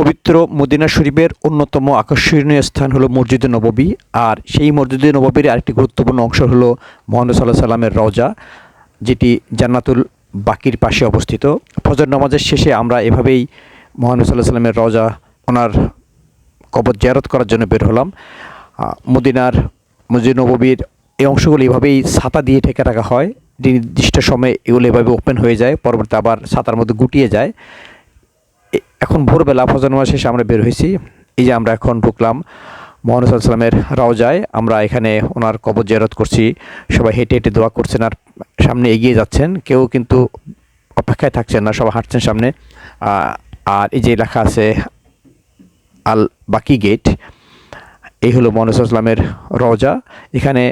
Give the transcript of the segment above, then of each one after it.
পবিত্র মদিনা শরীফের অন্যতম আকর্ষণীয় স্থান হলো মসজিদে নববী। আর সেই মসজিদে নববীর আরেকটি গুরুত্বপূর্ণ অংশ হলো মোহাম্মদ সাল্লাহ সাল্লামের রওজা, যেটি জান্নাতুল বাকির পাশে অবস্থিত। ফজর নামাজের শেষে আমরা এভাবেই মোহাম্মদ সাল্লাহ সাল্লামের রওজা, ওনার কবর জিয়ারত করার জন্য বের হলাম। মদিনার মসজিদ নববীর এই অংশগুলো এভাবেই ছাতা দিয়ে ঢেকে রাখা হয়। নির্দিষ্ট সময়ে এগুলো এভাবে ওপেন হয়ে যায় পরবর্তী আবার ছাতার মধ্যে গুটিয়ে যায়। এখন ভোরবেলা ফজর নামাজ শেষে আমরা বের হয়েছি। এই যে আমরা এখন ঢুকলাম মোহাম্মদ সাল্লামের রওজায়। আমরা এখানে ওনার কবর জিয়ারত করছি। সবাই হেঁটে হেঁটে দোয়া করছেন আর সামনে এগিয়ে যাচ্ছেন। কেউ কিন্তু অপেক্ষায় থাকছেন না, সবাই হাঁটছেন সামনে। আর এই যে লেখা আছে, আল বাকি গেট, এই হলো মোহাম্মদ রওজা। এখানে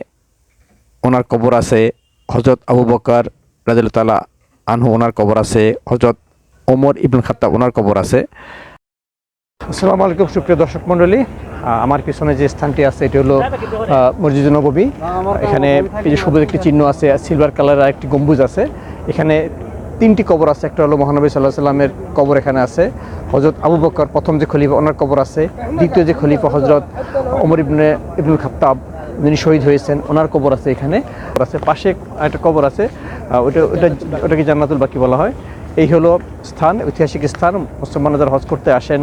ওনার কবর আছে হজরত আবু বকর রাজুল তালা আনহু, ওনার কবর আছে হজরত ওমর ইবনুল খাত্তাব, ওনার কবর আছে। আসসালামু আলাইকুম, সুপ্রিয় দর্শক মণ্ডলী। আমার পিছনে যে স্থানটি আছে, এটি হলো মসজিদ নববী। এখানে এই যে সবুজ একটি চিহ্ন আছে, সিলভার কালারের একটি গম্বুজ আছে। এখানে তিনটি কবর আছে, একটা হলো মহানবী সাল্লাহ সাল্লামের কবর এখানে আছে। হজরত আবু বকর প্রথম যে খলিফা, ওনার কবর আছে। দ্বিতীয় যে খলিফা হজরত ওমর ইবনে, ইবনুল খাত্তাব, যিনি শহীদ হয়েছেন, ওনার কবর আছে এখানে। আছে, পাশে একটা কবর আছে। ওটা ওটা ওটাকে জান্নাতুল বাকি বলা হয়। এই হলো স্থান, ঐতিহাসিক স্থান। মুসলমানরা যারা হজ করতে আসেন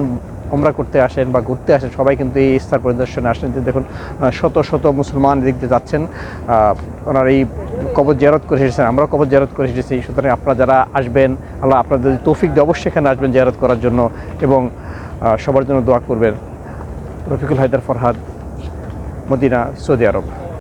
ওমরা করতে আসেন বা ঘুরতে আসেন। সবাই কিন্তু এই স্থান পরিদর্শনে আসেন। দেখুন শত শত মুসলমান এদিক দিয়ে যাচ্ছেন। ওনার এই কবর জিয়ারত করে এসেছেন। আমরাও কবর জিয়ারত করে এসেছি। সুতরাং আপনারা যারা আসবেন, আল্লাহ আপনাদের তৌফিক দিয়ে অবশ্যই এখানে আসবেন জিয়ারত করার জন্য এবং সবার জন্য দোয়া করবেন। রফিকুল হায়দার ফরহাদ, মদিনা, সৌদি আরব।